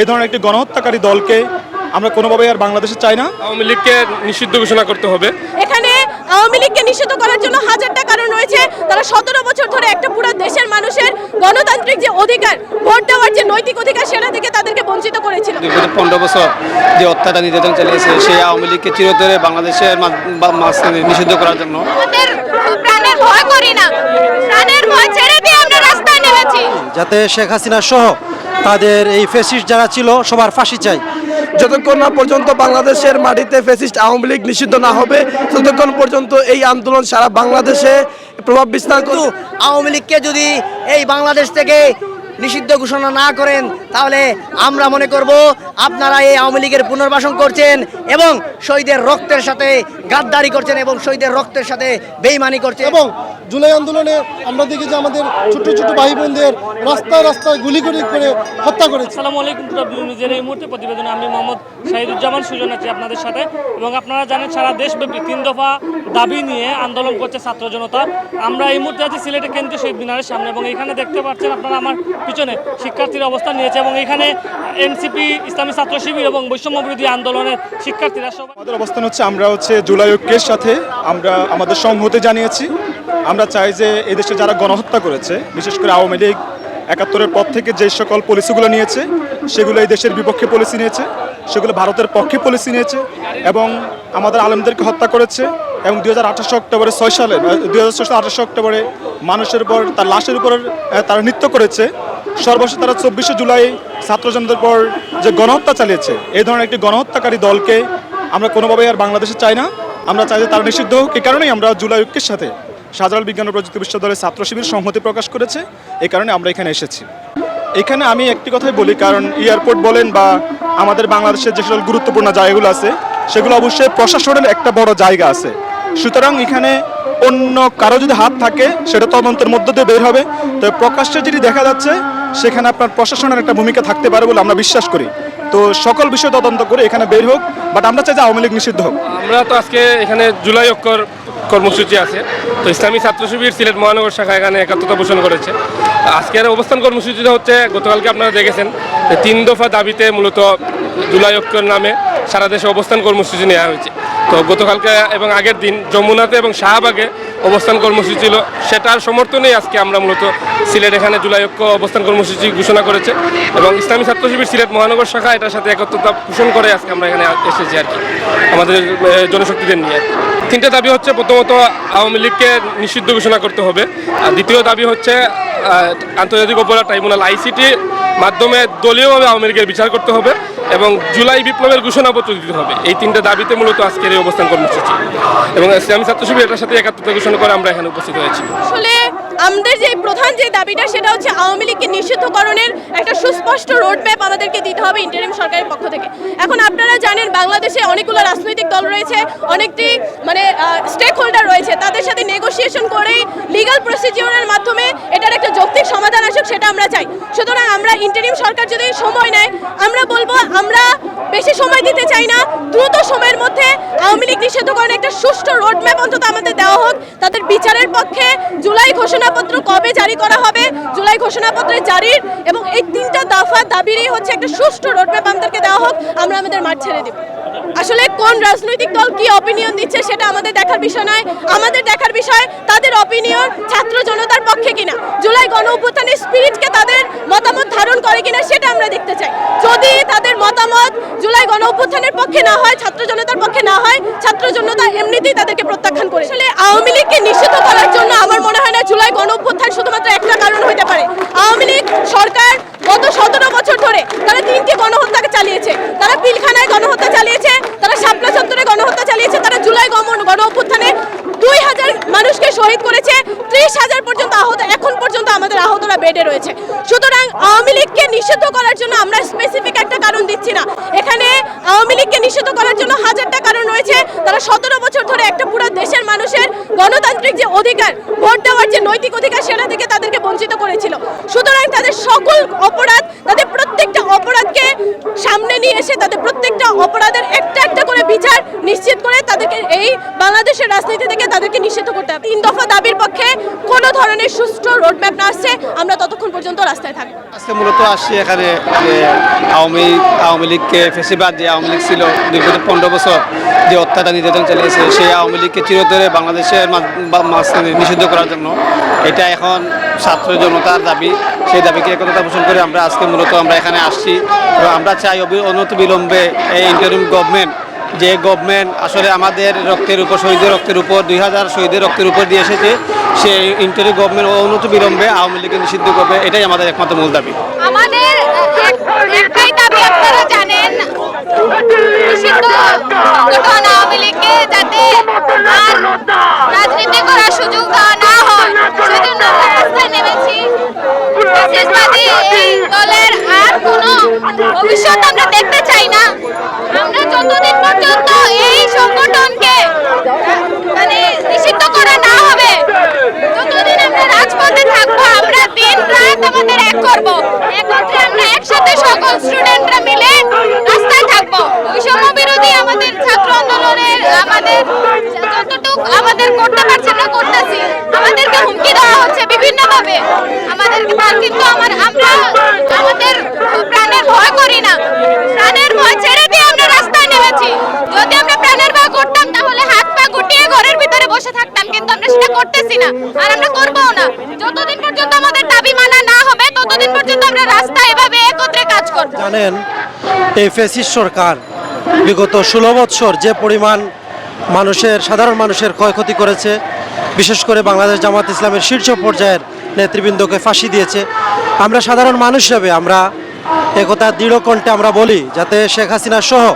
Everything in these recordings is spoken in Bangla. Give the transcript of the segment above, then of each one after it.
এই ধরনের একটি গণহত্যাকারী দলকে আমরা কোনোভাবেই আর বাংলাদেশে চাই না। আওয়ামী লীগকে নিষিদ্ধ ঘোষণা করতে হবে। এখানে আওয়ামী লীগকে নিষিদ্ধ করার জন্য হাজারটা কারণ রয়েছে। তারা সতেরো বছর ধরে একটা পুরো দেশের মানুষের গণতান্ত্রিক যে অধিকার ভোট দেওয়ার যে নৈতিক অধিকার সেটা থেকে তাদেরকে বঞ্চিত করেছিল। বিগত পনেরো বছর যে অত্যাচার নির্যাতন চালিয়েছে সেই আওয়ামী লীগকে চিরতরে বাংলাদেশের মাঝখানে নিষিদ্ধ করার জন্য আমাদের প্রাণের ভয় করি না। প্রাণের ভয় ছেড়ে দিয়ে আমরা রাস্তায় নেমেছি। যাতে শেখ হাসিনা সহ তাদের এই ফেসিস্ট যারা ছিল সবার ফাঁসি চাই। যতক্ষণ না পর্যন্ত বাংলাদেশের মাটিতে ফ্যাসিস্ট আওয়ামী লীগ নিষিদ্ধ না হবে ততক্ষণ পর্যন্ত এই আন্দোলন সারা বাংলাদেশে প্রভাব বিস্তার করবে। আওয়ামী লীগকে যদি এই বাংলাদেশ থেকে নিষিদ্ধ ঘোষণা না করেন তাহলে আমরা মনে করব আপনারা এই আওয়ামী লীগের পুনর্বাসন করছেন এবং শহীদের রক্তের সাথে গাদ্দারি করছেন এবং শহীদের রক্তের সাথে বেইমানি করছেন এবং জুলাই আন্দোলনে আমরা দেখি যে আমাদের ছোট ছোট ভাই বোনদের রাস্তায় রাস্তায় গুলি করে করে হত্যা করেছে। সালাম আলাইকুম টুডা নিউজের এই মুহূর্তে প্রতিবেদনে আমি মোহাম্মদ শাহিদুজ্জামান সুজন আছি আপনাদের সাথে। এবং আপনারা জানেন সারা দেশব্যাপী তিন দফা দাবি নিয়ে আন্দোলন করছে ছাত্র জনতা। আমরা এই মুহূর্তে আছি সিলেটের কেন্দ্রীয় শহীদ মিনারের সামনে এবং এখানে দেখতে পাচ্ছেন আপনারা আমার পিছনে শিক্ষার্থীরা অবস্থান নিয়েছে এবং এখানে এনসিপি ইসলামী ছাত্র শিবির এবং বৈষম্য বিরোধী আন্দোলনের শিক্ষার্থীরা সবাই আমাদের অবস্থান হচ্ছে আমরা হচ্ছে জুলাই ঐক্যের সাথে আমরা আমাদের সংহতি জানিয়েছি। আমরা চাই যে এদেশে যারা গণহত্যা করেছে, বিশেষ করে আওয়ামী লীগ, একাত্তরের পর থেকে যে সকল পলিসিগুলো নিয়েছে, সেগুলো এই দেশের বিপক্ষে পলিসি নিয়েছে, সেগুলো ভারতের পক্ষে পলিসি নিয়েছে এবং আমাদের আলেমদেরকে হত্যা করেছে এবং দুই হাজার আঠাশে অক্টোবরে ছয় সালে দুই হাজার ছয়শো আঠাশে অক্টোবরে মানুষের উপর, তার লাশের উপর তারা নৃত্য করেছে। সর্বশেষ তারা চব্বিশে জুলাই ছাত্রজনদের পর যে গণহত্যা চালিয়েছে, এই ধরনের একটি গণহত্যাকারী দলকে আমরা কোনোভাবেই আর বাংলাদেশে চাই না। আমরা চাই যে তারা নিষিদ্ধ হোক এই কারণেই আমরা জুলাই ঐক্যের সাথে শাহজালাল বিজ্ঞান ও প্রযুক্তি বিশ্ববিদ্যালয়ের ছাত্র শিবির সংহতি প্রকাশ করেছে। এই কারণে আমরা এখানে এসেছি। এখানে আমি একটি কথাই বলি, কারণ এয়ারপোর্ট বলেন বা আমাদের বাংলাদেশের যে সকল গুরুত্বপূর্ণ জায়গাগুলো আছে, সেগুলো অবশ্যই প্রশাসনের একটা বড় জায়গা আছে। সুতরাং এখানে অন্য কারও যদি হাত থাকে, সেটা তদন্তের মধ্য দিয়ে বের হবে। তবে প্রকাশ্যে যেটি দেখা যাচ্ছে, সেখানে আপনার প্রশাসনের একটা ভূমিকা থাকতে পারে বলে আমরা বিশ্বাস করি। তো সকল বিষয় তদন্ত করে এখানে বের হোক বাট আমরা চাই যে আওয়ামী লীগ নিষিদ্ধ হোক। আমরা তো আজকে এখানে জুলাই অক্ষর কর্মসূচি আছে, তো ইসলামী ছাত্র শিবির সিলেট মহানগর শাখা এখানে একাত্মতা পোষণ করেছে। আজকের অবস্থান কর্মসূচিটা হচ্ছে, গতকালকে আপনারা দেখেছেন তিন দফা দাবিতে মূলত জুলাই অক্ষর নামে সারা দেশে অবস্থান কর্মসূচি নেওয়া হয়েছে। তো গতকালকে এবং আগের দিন যমুনাতে এবং শাহবাগে অবস্থান কর্মসূচি ছিল। সেটার সমর্থনেই আজকে আমরা মূলত সিলেট এখানে জুলাই ঐক্য অবস্থান কর্মসূচি ঘোষণা করেছে এবং ইসলামী ছাত্র শিবির সিলেট মহানগর শাখা এটার সাথে একত্রতা পোষণ করে আজকে আমরা এখানে এসেছি আর কি, আমাদের জনশক্তিদের নিয়ে। তিনটা দাবি হচ্ছে, প্রথমত আওয়ামী লীগকে নিষিদ্ধ ঘোষণা করতে হবে। আর দ্বিতীয় দাবি হচ্ছে আন্তর্জাতিক অপরাধ ট্রাইব্যুনাল আইসিটি মাধ্যমে দলীয়ভাবে আওয়ামী লীগের বিচার করতে হবে। এবং জুলাই বিপ্লবের ঘোষণাপত্র দিতে হবে। এই তিনটা দাবিতে মূলত আজকের এই অবস্থান কর্মসূচি। এবং ইসলামী ছাত্র শিবির এটার সাথে একাত্মতা ঘোষণা করে আমরা এখানে উপস্থিত হয়েছি। আসলে আমাদের যে প্রধান যে দাবিটা, সেটা হচ্ছে আওয়ামী লীগকে নিষিদ্ধকরণের একটা সুস্পষ্ট রোড ম্যাপ আমাদেরকে দিতে হবে ইন্টারিম সরকারের পক্ষ থেকে। এখন আপনারা জানেন, বাংলাদেশে অনেকগুলো রাজনৈতিক দল রয়েছে, অনেকটি মানে স্টেক হোল্ডার রয়েছে। তাদের সাথে নেগোসিয়েশন করেই লিগাল প্রসিজিওরের মাধ্যমে এটার একটা যৌক্তিক সমাধান আসুক, সেটা আমরা চাই। সুতরাং আমরা ইন্টারিম সরকার যদি সময় নেয়, আমরা বলব, আমরা বেশি সময় দিতে চাই না। দ্রুত সময়ের মধ্যে আওয়ামী লীগ নিষিদ্ধকরণের একটা সুষ্ঠু রোড ম্যাপ অন্তত আমাদের দেওয়া হোক। তাদের বিচারের পক্ষে জুলাই ঘোষণাপত্র কবে জারি করা হবে? জুলাই ঘোষণাপত্রের জারির এবং এই তিনটা দফা দাবিরই হচ্ছে একটা সুষ্ঠু রোড ম্যাপ আমাদেরকে দেওয়া হোক। আমরা আমাদের মাঠ ছেড়ে দেব। আসলে কোন রাজনৈতিক দল কি অপিনিয়ন দিচ্ছে সেটা আমাদের দেখার বিষয় নয়। আমাদের দেখার বিষয় তাদের অপিনিয়ন ছাত্র জনতার পক্ষে কিনা। জুলাই গণ অভ্যুত্থানের স্পিরিটকে তাদের মতামত ধারণ করে কিনা সেটা আমরা দেখতে চাই। যদি তাদের মতামত জুলাই গণ অভ্যুত্থানের পক্ষে না হয়, ছাত্র জনতার পক্ষে না হয়, ছাত্র জনতা এমনিতেই তাদেরকে প্রত্যাখ্যান করে। আসলে আওয়ামী লীগকে নিষিদ্ধ করার জন্য আমার মনে হয় না জুলাই গণ অভ্যুত্থান শুধুমাত্র একটা কারণ হতে পারে আওয়ামী লীগ সরকার গত সতেরো বছর ধরে তারা তিনটি গণহত্যাকে চালিয়েছে তারা পিলখানায় গণহত্যা চালিয়েছে তারা শাপলা চত্বরে গণহত্যা চালিয়েছে, তারা জুলাই গমন গণ অভ্যুত্থানে দুই হাজার মানুষকে শহীদ করেছে, ত্রিশ হাজার পর্যন্ত আহত, এখন পর্যন্ত আমাদের আহতরা বেডে রয়েছে। সুতরাং আওয়ামী লীগকে নিষিদ্ধ করার জন্য আমরা স্পেসিফিক একটা কারণ দিচ্ছি না। এখানে আওয়ামী লীগকে নিষিদ্ধ করার জন্য হাজার কারণ রয়েছে তারা সতেরো বছর ধরে একটা পুরো দেশের মানুষের গণতান্ত্রিক যে অধিকার, ভোট দেওয়ার যে নৈতিক অধিকার, সেটা থেকে তাদেরকে বঞ্চিত করেছিল। সুতরাং তাদের সকল অপরাধ, তাদের প্রত্যেকটা অপরাধকে সামনে নিয়ে এসে তাদের প্রত্যেকটা অপরাধের একটা একটা করে বিচার নিশ্চিত করে তাদেরকে এই বাংলাদেশের রাজনীতি থেকে তাদেরকে নিষিদ্ধ করতে হবে। তিন দফা দাবির পক্ষে কোনো ধরনের সুষ্ঠু রোডম্যাপ না আসছে, আমরা ততক্ষণ পর্যন্ত রাস্তায় থাকব। আজকে মূলত আসছি এখানে আওয়ামী আওয়ামী লীগকে ফেসিবাদ যে আওয়ামী লীগ ছিল বিগত পনেরো বছর। যে অত্যাচার নির্যাতন চালিয়েছে সেই আওয়ামী লীগকে চিরতরে বাংলাদেশের মাঝখানে নিষিদ্ধ করার জন্য। এটা এখন ছাত্র জনতার দাবি। সেই দাবিকে একতা পোষণ করে আমরা আজকে মূলত আমরা এখানে আসছি। এবং আমরা চাই অনতি বিলম্বে এই ইন্টারিম গভর্নমেন্ট যে গভর্নমেন্ট আসলে আমাদের রক্তের উপর শহীদের রক্তের উপর, দুই হাজার শহীদের রক্তের উপর দিয়ে এসেছে, সেই ইন্টারি গভর্নমেন্ট অনত বিলম্বে আওয়ামী লীগকে নিষিদ্ধ করবে। এটাই আমাদের একমাত্র মূল দাবি। আমাদের এক- একটাই দাবি আপনারা জানেন নিষিদ্ধ সংগঠন আওয়ামী লীগকে যাতে আর রাজনীতি করার সুযোগ দেওয়া না হয় সেজন্য আমরা রাস্তায় নেমেছি ফ্যাসিস্টবাদী এই দলের আর কোনো ভবিষ্যৎ আমরা দেখতে চাই না আমরা যতদিন পর্যন্ত এই সংগঠনকে মানে নিষিদ্ধ করা না হবে যতদিন আমরা রাজপথে থাকব আমরা দিন রাত আমাদের এক করব একত্রে আমরা একসাথে সকল স্টুডেন্টরা মিলে রাস্তায় থাকব বৈষম্য বিরোধী আমাদের ছাত্র আন্দোলনের আমাদের যতটুকু আমাদের করতে পারছে না করতেছি আমাদেরকে হুমকি দেওয়া হচ্ছে বিভিন্ন ভাবে আমাদেরকে তার কিন্তু আমার আমরা আমাদের প্রাণের ভয় করি না প্রাণের ভয় ছেড়ে দিয়ে আমরা রাস্তায় নেমেছি যদি আমরা প্রাণের ভয় করতাম তাহলে হাত পা গুটিয়ে ঘরের ভিতরে বসে থাকতাম, কিন্তু আমরা সেটা করতেছি না। আর আমরা করবও না। যতদিন পর্যন্ত আমাদের দাবি মানা না হবে, ততদিন পর্যন্ত আমরা রাস্তায় এভাবে একত্রে কাজ করব। জানেন, এই ফেসিস সরকার বিগত ষোলো বৎসর যে পরিমাণ মানুষের, সাধারণ মানুষের ক্ষয়ক্ষতি করেছে, বিশেষ করে বাংলাদেশ জামাত ইসলামের শীর্ষ পর্যায়ের নেতৃবৃন্দকে ফাঁসি দিয়েছে, আমরা সাধারণ মানুষ হিসেবে আমরা একথা দৃঢ় কণ্ঠে আমরা বলি, যাতে শেখ হাসিনা সহ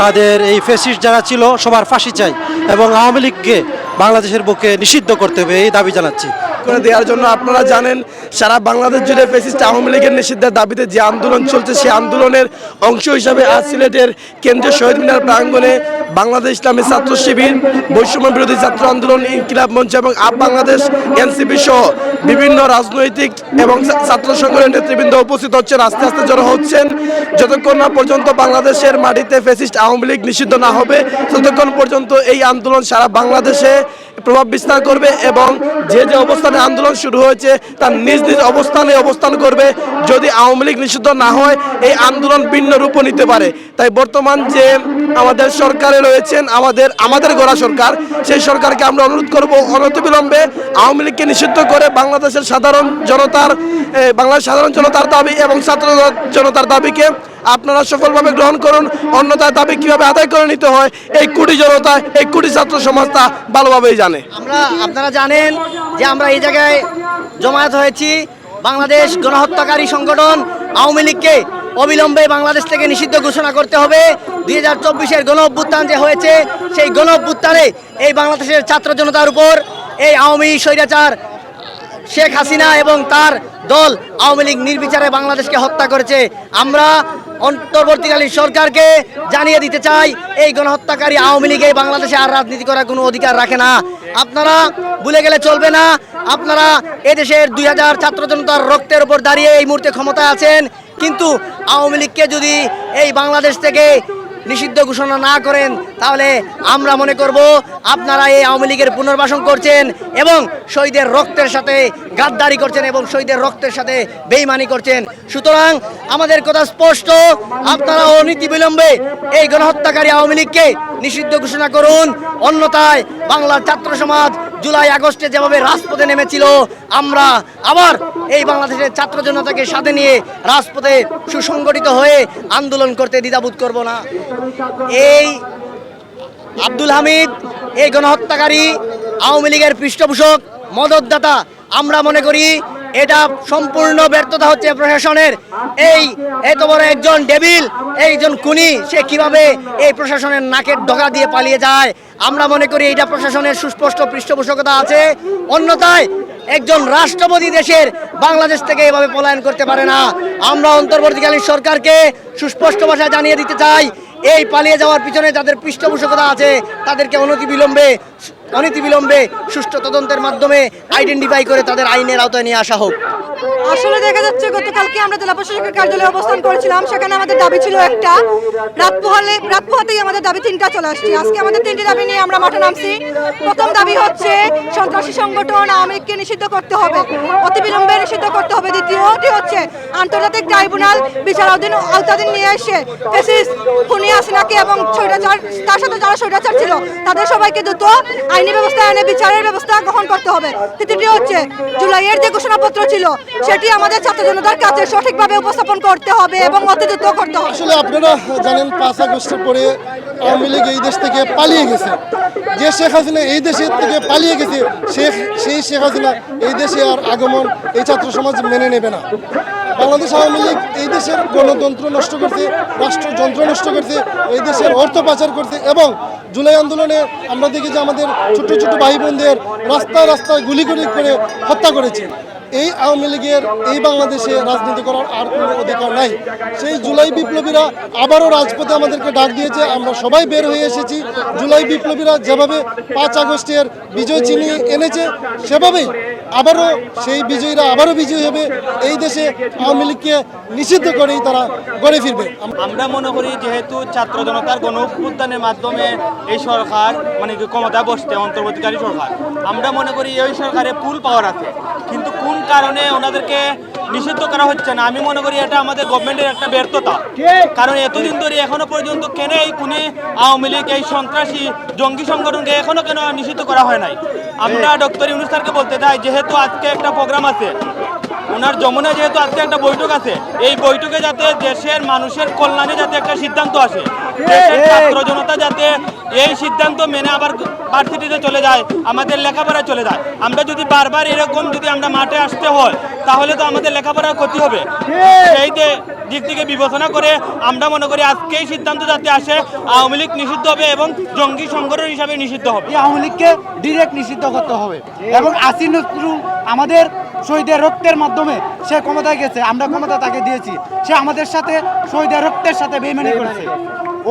তাদের এই ফেসিস যারা ছিল সবার ফাঁসি চাই এবং আওয়ামী লীগকে বাংলাদেশের বুকে নিষিদ্ধ করতে হবে এই দাবি জানাচ্ছি। করে দেওয়ার জন্য আপনারা জানেন, সারা বাংলাদেশ জুড়ে ফেসিস্ট আওয়ামী লীগের নিষিদ্ধের দাবিতে যে আন্দোলন চলছে, সেই আন্দোলনের অংশ হিসাবে আজ সিলেটের কেন্দ্রীয় শহীদ মিনার প্রাঙ্গণে বাংলাদেশ ইসলামী ছাত্র শিবির, বৈষম্য বিরোধী ছাত্র আন্দোলন, ইনকিলাব মঞ্চ এবং আপ বাংলাদেশ, এনসিপি সহ বিভিন্ন রাজনৈতিক এবং ছাত্র সংগঠনের নেতৃবৃন্দ উপস্থিত হচ্ছেন, আস্তে আস্তে জড়ো হচ্ছেন। যতক্ষণ না পর্যন্ত বাংলাদেশের মাটিতে ফেসিস্ট আওয়ামী লীগ নিষিদ্ধ না হবে, ততক্ষণ পর্যন্ত এই আন্দোলন সারা বাংলাদেশে প্রভাব বিস্তার করবে এবং যে যে অবস্থানে আন্দোলন শুরু হয়েছে, তার নিজ নিজ অবস্থানে অবস্থান করবে। যদি আওয়ামী লীগ নিষিদ্ধ না হয়, এই আন্দোলন ভিন্ন রূপ নিতে পারে। তাই বর্তমান যে আমাদের সরকারে রয়েছেন, আমাদের আমাদের গড়া সরকার, সেই সরকারকে আমরা অনুরোধ করব অনতিবিলম্বে আওয়ামী লীগকে নিষিদ্ধ করে বাংলাদেশের সাধারণ জনতার বাংলাদেশ সাধারণ জনতার দাবি এবং ছাত্র জনতার দাবিকে আপনারা সফলভাবে গ্রহণ করুন। অন্যতার দাবি কীভাবে আদায় করে নিতে হয়, এই কোটি জনতা, এই কোটি ছাত্র সমাজ তা ভালোভাবেই জানে। আমরা, আপনারা জানেন যে আমরা এই জায়গায় জমায়েত হয়েছি। বাংলাদেশ গণহত্যাকারী সংগঠন আওয়ামী লীগকে অবিলম্বে বাংলাদেশ থেকে নিষিদ্ধ ঘোষণা করতে হবে। দুই হাজার চব্বিশের গণ অভ্যুত্থান যে হয়েছে, সেই গণ অভ্যুত্থানে এই বাংলাদেশের ছাত্র জনতার উপর এই আওয়ামী স্বৈরাচার শেখ হাসিনা এবং তার দল আওয়ামী লীগ নির্বিচারে বাংলাদেশকে হত্যা করেছে। আমরা অন্তর্বর্তীকালীন সরকারকে জানিয়ে দিতে চাই, এই গণহত্যাকারী আওয়ামী লীগে বাংলাদেশে আর রাজনীতি করার কোনো অধিকার রাখে না। আপনারা ভুলে গেলে চলবে না। আপনারা এদেশের দুই হাজার ছাত্র জনতার রক্তের উপর দাঁড়িয়ে এই মুহূর্তে ক্ষমতায় আছেন। কিন্তু আওয়ামী লীগকে যদি এই বাংলাদেশ থেকে নিষিদ্ধ ঘোষণা না করেন, তাহলে আমরা মনে করব আপনারা এই আওয়ামী লীগের পুনর্বাসন করছেন এবং শহীদের রক্তের সাথে গাদ্দারি করছেন এবং শহীদের রক্তের সাথে বেইমানি করছেন। সুতরাং আমাদের কথা স্পষ্ট আপনারা অনীতি বিলম্বে এই গণহত্যাকারী আওয়ামী লীগকে নিষিদ্ধ ঘোষণা করুন। অন্যথায় বাংলার ছাত্র সমাজ জুলাই আগস্টে যেভাবে রাজপথে নেমেছিল, আমরা আবার এই বাংলাদেশের ছাত্র জনতাকে সাথে নিয়ে রাজপথে সুসংগঠিত হয়ে আন্দোলন করতে দ্বিধাবোধ করব না। এই আব্দুল হামিদ, এই গণহত্যাকারী, আওয়ামী লীগের পৃষ্ঠপোষক, মদতদাতা, আমরা মনে করি এটা সম্পূর্ণ ব্যর্থতা হচ্ছে প্রশাসনের। এই, এত বড় একজন ডেভিল একজন কুনি সে কীভাবে এই প্রশাসনের নাকের ডগা দিয়ে পালিয়ে যায়? আমরা মনে করি এটা প্রশাসনের সুস্পষ্ট পৃষ্ঠপোষকতা আছে। অন্যথায় একজন রাষ্ট্রপতি দেশের বাংলাদেশ থেকে এভাবে পলায়ন করতে পারে না। আমরা অন্তর্বর্তীকালীন সরকারকে সুস্পষ্ট ভাষায় জানিয়ে দিতে চাই, এই পালিয়ে যাওয়ার পিছনে যাদের পৃষ্ঠপোষকতা আছে, তাদেরকে অনতি বিলম্বে অনতিবিলম্বে সুষ্ঠু তদন্তের মাধ্যমে আইডেন্টিফাই করে তাদের আইনের আওতায় নিয়ে আসা হোক। আসলে দেখা যাচ্ছে, গতকালকে আমরা জেলা প্রশাসকের কার্যালয়ে অবস্থান করেছিলাম। সেখানে আমাদের দাবি ছিল একটা। রাত পোহালে রাত পোহাতেই আমাদের দাবি তিনটা চলে আসছে। আজকে আমাদের তিনটি দাবি নিয়ে আমরা মাঠে নামছি। প্রথম দাবি হচ্ছে, সন্ত্রাসী সংগঠন লীগকে নিষিদ্ধ করতে হবে। অতি বিলম্বে নিষিদ্ধ করতে হবে। দ্বিতীয়টি হচ্ছে, আন্তর্জাতিক ট্রাইব্যুনাল বিচারাধীন আওতাধীন নিয়ে এসে ফেসিস খুনি হাসিনাকে এবং তার সাথে যারা স্বৈরাচার ছিল, তাদের সবাইকে দ্রুত আইনি ব্যবস্থা এনে বিচারের ব্যবস্থা গ্রহণ করতে হবে। তৃতীয়টি হচ্ছে, জুলাইয়ের যে ঘোষণাপত্র ছিল, সেটি আমাদের ছাত্র জনতার কাছে সঠিকভাবে উপস্থাপন করতে হবে এবং অতি দ্রুত করতে হবে। আসলে আপনারা জানেন, পাঁচ আগস্টের পরে আওয়ামী লীগ এই দেশ থেকে পালিয়ে গেছে। যে শেখ হাসিনা এই দেশের থেকে পালিয়ে গেছে, শেখ সেই শেখ হাসিনা এই দেশে আর আগমন এই ছাত্র সমাজ মেনে নেবে না। বাংলাদেশ আওয়ামী লীগ এই দেশের গণতন্ত্র নষ্ট করছে রাষ্ট্রযন্ত্র নষ্ট করছে, এই দেশের অর্থ পাচার করছে এবং জুলাই আন্দোলনে আমরা দেখি যে আমাদের ছোট ছোট ভাই বোনদের রাস্তায় রাস্তায় গুলি করে হত্যা করেছে। এই আওয়ামী লীগের এই বাংলাদেশে রাজনীতি করার আর কোনো অধিকার নাই। সেই জুলাই বিপ্লবীরা আবারও রাজপথে আমাদেরকে ডাক দিয়েছে, আমরা সবাই বের হয়ে এসেছি। জুলাই বিপ্লবীরা যেভাবে পাঁচ আগস্টের বিজয় চিনিয়ে এনেছে, সেভাবেই আবারও সেই বিজয়ীরা আবারও বিজয়ী হবে। এই দেশে আওয়ামী লীগকে নিষিদ্ধ করেই তারা গড়ে ফিরবে। আমরা মনে করি যেহেতু ছাত্র জনতার গণ উত্থানের মাধ্যমে এই সরকার মানে ক্ষমতা বসছে অন্তর্বর্তীকারী সরকার। আমরা মনে করি এই সরকারে পুল পাওয়ার আছে। কিন্তু কোন কারণে ওনাদেরকে নিষিদ্ধ করা হচ্ছে না। আমি মনে করি এটা আমাদের গভর্নমেন্টের একটা ব্যর্থতা। কারণ এতদিন ধরে এখনও পর্যন্ত কেন এই কোনে আওয়ামী লীগ এই সন্ত্রাসী জঙ্গি সংগঠনকে এখনও কেন নিষিদ্ধ করা হয় নাই? আমরা ডক্টর ইউনুস স্যারকে বলতে চাই যেহেতু আজকে একটা প্রোগ্রাম আছে ওনার যমুনা যেহেতু আজকে একটা বৈঠক আছে এই বৈঠকে যাতে দেশের মানুষের কল্যাণে যাতে একটা সিদ্ধান্ত আসে দেশের ছাত্র জনতা যাতে এই সিদ্ধান্ত মেনে আবার ভার্সিটিতে চলে যায় আমাদের লেখাপড়ায় চলে যায়। আমরা যদি বারবার এরকম যদি আমরা মাঠে আসতে হয় তাহলে তো আমাদের লেখাপড়ার ক্ষতি হবে। সেই দিক থেকে বিবেচনা করে আমরা মনে করি আজকেই সিদ্ধান্ত যাতে আসে আওয়ামী লীগ নিষিদ্ধ হবে এবং জঙ্গি সংগঠন হিসাবে নিষিদ্ধ হবে। আওয়ামী লীগকে ডিরেক্ট নিষিদ্ধ করতে হবে। এবং আসিন নজরুল আমাদের শহীদের রক্তের মাধ্যমে সে ক্ষমতায় গেছে আমরা ক্ষমতা তাকে দিয়েছি। সে আমাদের সাথে শহীদের রক্তের সাথে বেইমানি করেছে।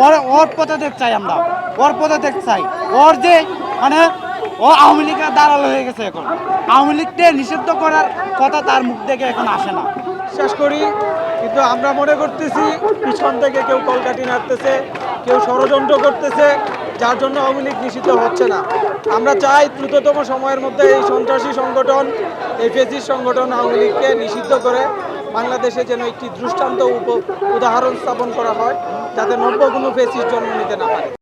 ওর ওর পদত্যাগ চাই আমরা। ওর পদত্যাগ চাই। ওর যে মানে ও আওয়ামী লীগের দালাল হয়ে গেছে এখন। আওয়ামী লীগকে নিষিদ্ধ করার কথা তার মুখ থেকে এখন আসে না। শেষ করি, কিন্তু আমরা মনে করতেছি, পিছন থেকে কেউ কলকাটি নাড়তেছে, কেউ ষড়যন্ত্র করতেছে, যার জন্য আওয়ামী লীগ নিষিদ্ধ হচ্ছে না। আমরা চাই দ্রুততম সময়ের মধ্যে এই সন্ত্রাসী সংগঠন, এই সংগঠন আওয়ামী লীগকে নিষিদ্ধ করে বাংলাদেশে যেন একটি দৃষ্টান্ত উদাহরণ স্থাপন করা হয়, যাতে নব্য কোনো ফেসিস জন্ম নিতে না পারে।